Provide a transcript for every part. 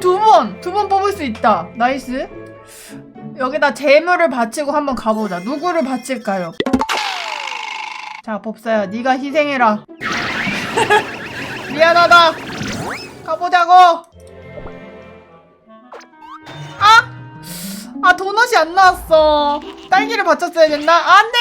번! 두 번 뽑을 수 있다. 나이스. 여기다 재물을 바치고 한번 가보자. 누구를 바칠까요? 자, 법사야, 네가 희생해라. 미안하다. 가보자고. 아! 아, 도넛이 안 나왔어. 딸기를 바쳤어야 됐나? 안 돼!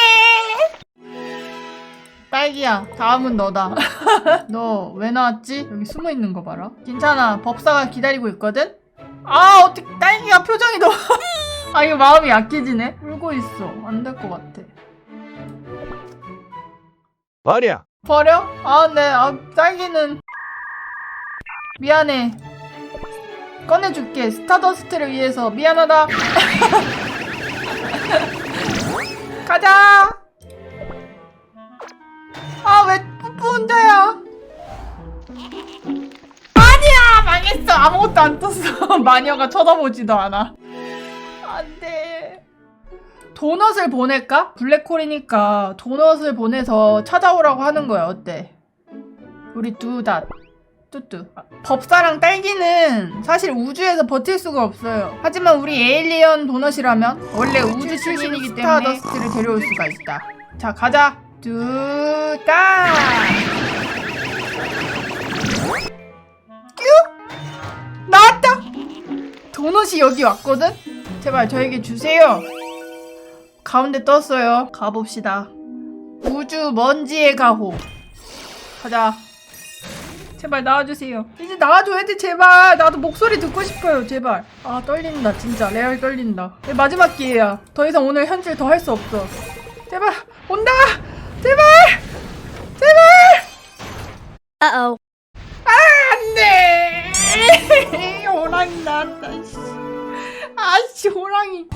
딸기야, 다음은 너다. 너 왜 나왔지? 여기 숨어 있는 거 봐라. 괜찮아. 법사가 기다리고 있거든? 아, 어떻게, 딸기가 표정이 너무. 아, 이거 마음이 약해지네? 울고 있어. 안 될 것 같아. 버려. 버려? 아, 네. 아, 딸기는. 미안해. 꺼내줄게. 스타더스트를 위해서. 미안하다. 가자! 했어. 아무것도 안 떴어. 마녀가 쳐다보지도 않아. 안 돼. 도넛을 보낼까? 블랙홀이니까 도넛을 보내서 찾아오라고 하는 거야. 어때? 우리 두닷. 뚜뚜. 아, 법사랑 딸기는 사실 우주에서 버틸 수가 없어요. 하지만 우리 에일리언 도넛이라면 원래 우주 출신이기 때문에 스타더스트를 데려올 수가 있다. 자, 가자. 두닷. 도넛이 여기 왔거든? 제발 저에게 주세요. 가운데 떴어요. 가봅시다. 우주 먼지의 가호. 가자. 제발 나와주세요. 이제 나와줘야 돼, 제발. 나도 목소리 듣고 싶어요, 제발. 아, 떨린다, 진짜. 레알 떨린다. 이게 마지막 기회야. 더 이상 오늘 현질 더 할 수 없어. 제발, 온다! 제발! 제발! Uh-oh. 안 돼! 호랑이 나왔다, 씨. 아씨, 호랑이.